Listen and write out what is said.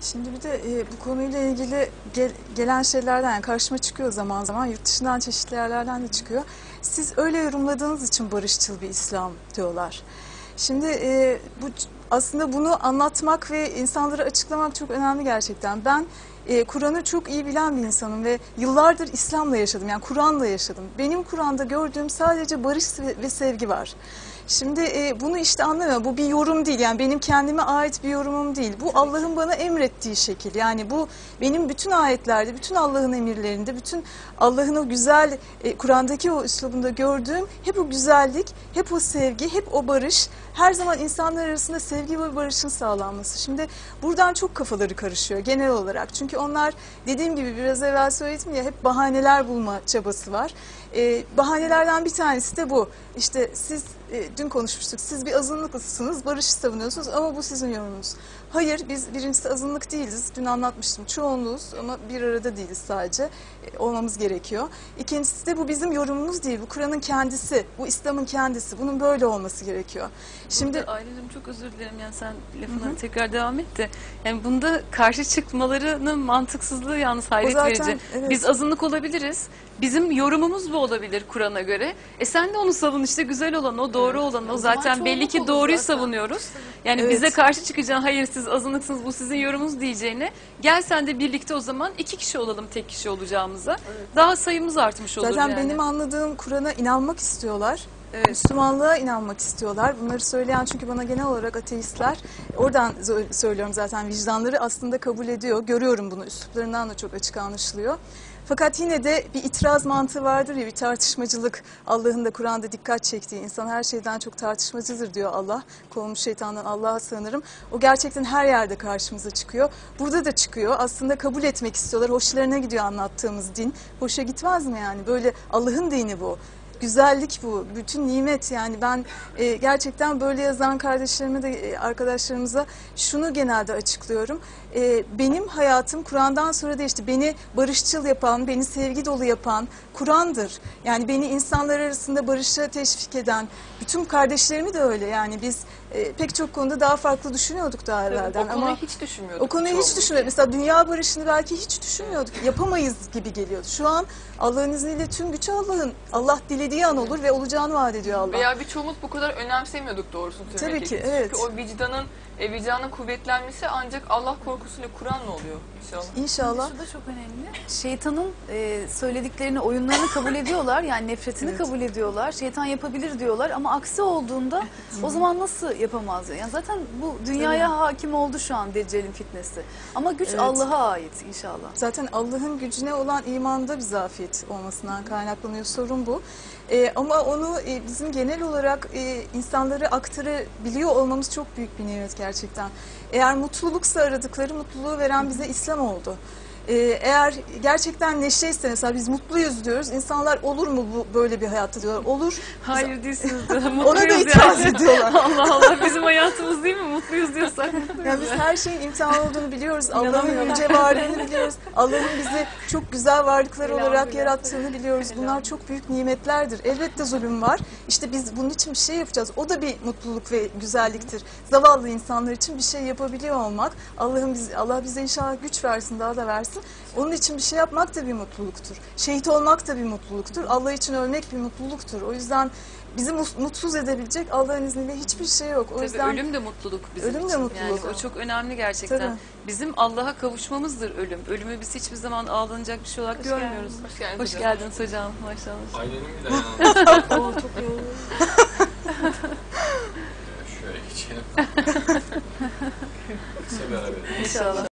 Şimdi bir de e, bu konuyla ilgili gel- gelen şeylerden yani karşıma çıkıyor zaman zaman yurt dışından çeşitli yerlerden de çıkıyor. Siz öyle yorumladığınız için barışçıl bir İslam diyorlar. Şimdi e, bu aslında bunu anlatmak ve insanlara açıklamak çok önemli gerçekten. Ben e, Kur'an'ı çok iyi bilen bir insanım ve yıllardır İslam'la yaşadım. Yani Kur'an'la yaşadım. Benim Kur'an'da gördüğüm sadece barış ve sevgi var. Şimdi e, bunu işte anlamıyorum. Bu bir yorum değil. Yani benim kendime ait bir yorumum değil. Bu Allah'ın bana emrettiği şekil. Yani bu benim bütün ayetlerde, bütün Allah'ın emirlerinde, bütün Allah'ın o güzel e, Kur'an'daki o üslubunda gördüğüm hep o güzellik, hep o sevgi, hep o barış. Her zaman insanlar arasında sevgi ve barışın sağlanması. Şimdi buradan çok kafaları karışıyor genel olarak. Çünkü onlar dediğim gibi biraz evvel söyledim ya hep bahaneler bulma çabası var. E, bahanelerden bir tanesi de bu. İşte siz e, dün konuşmuştuk. Siz bir azınlıklısınız, barışı savunuyorsunuz ama bu sizin yorumunuz. Hayır, biz birincisi azınlık değiliz. Dün anlatmıştım. Çoğunluğuz ama bir arada değiliz sadece. E, olmamız gerekiyor. İkincisi de bu bizim yorumumuz değil. Bu Kur'an'ın kendisi, bu İslam'ın kendisi. Bunun böyle olması gerekiyor. Şimdi Aileciğim çok özür dilerim yani sen lafına tekrar devam et de yani bunda karşı çıkmalarının mantıksızlığı yalnız hayret zaten, verici. evet. Biz azınlık olabiliriz. Bizim yorumumuz bu olabilir Kur'an'a göre. E sen de onu savun işte güzel olan o doğru olan o zaten belli ki doğruyu savunuyoruz. Yani Evet. bize karşı çıkacaksın hayır siz azınlıksınız bu sizin yorumunuz diyeceğine gel sen de birlikte o zaman iki kişi olalım tek kişi olacağımıza. Daha sayımız artmış olur zaten yani. benim anladığım Kur'an'a inanmak istiyorlar. Müslümanlığa inanmak istiyorlar. Bunları söyleyen çünkü bana genel olarak ateistler. Oradan söylüyorum zaten vicdanları aslında kabul ediyor. Görüyorum bunu üsluplarından da çok açık anlaşılıyor. Fakat yine de bir itiraz mantığı vardır ya bir tartışmacılık. Allah'ın da Kur'an'da dikkat çektiği insan her şeyden çok tartışmacıdır diyor Allah. Kovmuş şeytandan Allah'a sığınırım. O gerçekten her yerde karşımıza çıkıyor. Burada da çıkıyor. Aslında kabul etmek istiyorlar. Hoşlarına gidiyor anlattığımız din. Hoşa gitmez mi yani? Böyle Allah'ın dini bu güzellik bu, bütün nimet yani ben e, gerçekten böyle yazan kardeşlerime de e, arkadaşlarımıza şunu genelde açıklıyorum. E, benim hayatım Kur'an'dan sonra değişti. Beni barışçıl yapan, beni sevgi dolu yapan Kur'an'dır. Yani beni insanlar arasında barışa teşvik eden, bütün kardeşlerimi de öyle. Yani biz e, pek çok konuda daha farklı düşünüyorduk daha evvelden. o konuyu ama hiç düşünmüyorduk. o konuyu hiç düşünmüyorduk. Mesela dünya barışını belki hiç düşünmüyorduk. Yapamayız gibi geliyordu. Şu an Allah'ın izniyle tüm güç Allah'ın. Allah dilediği an olur ve olacağını vaat ediyor Allah. Veya birçoğumuz bu kadar önemsemiyorduk doğrusunu söylemek Tabii ki, evet. Çünkü o vicdanın, e, vicdanın kuvvetlenmesi ancak Allah korkusuyla Kur'an'la oluyor inşallah. İnşallah. Şu da çok önemli. Şeytanın e, söylediklerini, oyunlarını kabul ediyorlar. Yani nefretini Evet. kabul ediyorlar. Şeytan yapabilir diyorlar ama aksi olduğunda o zaman nasıl yapamaz? Yani zaten bu dünyaya hakim oldu şu an Deccal'in fitnesi. Ama güç Evet. Allah'a ait inşallah. Zaten Allah'ın gücüne olan imanda bir zafiyet olmasından kaynaklanıyor. Sorun bu. Ee, ama onu e, bizim genel olarak e, insanlara aktarabiliyor olmamız çok büyük bir nimet gerçekten. Eğer mutluluksa aradıkları mutluluğu veren bize İslam oldu. Ee, eğer gerçekten neşeyse mesela biz mutluyuz diyoruz. İnsanlar olur mu bu böyle bir hayatta diyorlar. Olur. Hayır değilsiniz de Ona da mutluyuz itiraz yani. ediyorlar. Allah Allah bizim hayatımız değil mi? Mutluyuz diyorsak. Yani biz her şeyin imtihan olduğunu biliyoruz. Allah'ın yüce varlığını biliyoruz. Allah'ın bizi çok güzel varlıklar olarak yarattığını biliyoruz. Bunlar çok büyük nimetlerdir. Elbette zulüm var. İşte biz bunun için bir şey yapacağız. O da bir mutluluk ve güzelliktir. Zavallı insanlar için bir şey yapabiliyor olmak. Allah'ın biz Allah bize inşallah güç versin, daha da versin. Onun için bir şey yapmak da bir mutluluktur. Şehit olmak da bir mutluluktur. Allah için ölmek bir mutluluktur. O yüzden bizi mutsuz edebilecek Allah'ın izniyle hiçbir şey yok. O Tabii yüzden ölüm de mutluluk bizim Ölüm de için. Mutluluk. Yani o çok önemli gerçekten. Tabii. Bizim Allah'a kavuşmamızdır ölüm. Ölümü biz hiçbir zaman ağlanacak bir şey olarak görmüyoruz. Hoş geldiniz. Hoş hocam. geldiniz hocam. Maşallah. Ailenin bir dayanamaması. o çok yoğun. Şöyle geçelim. Kısa bir ara verelim. İnşallah.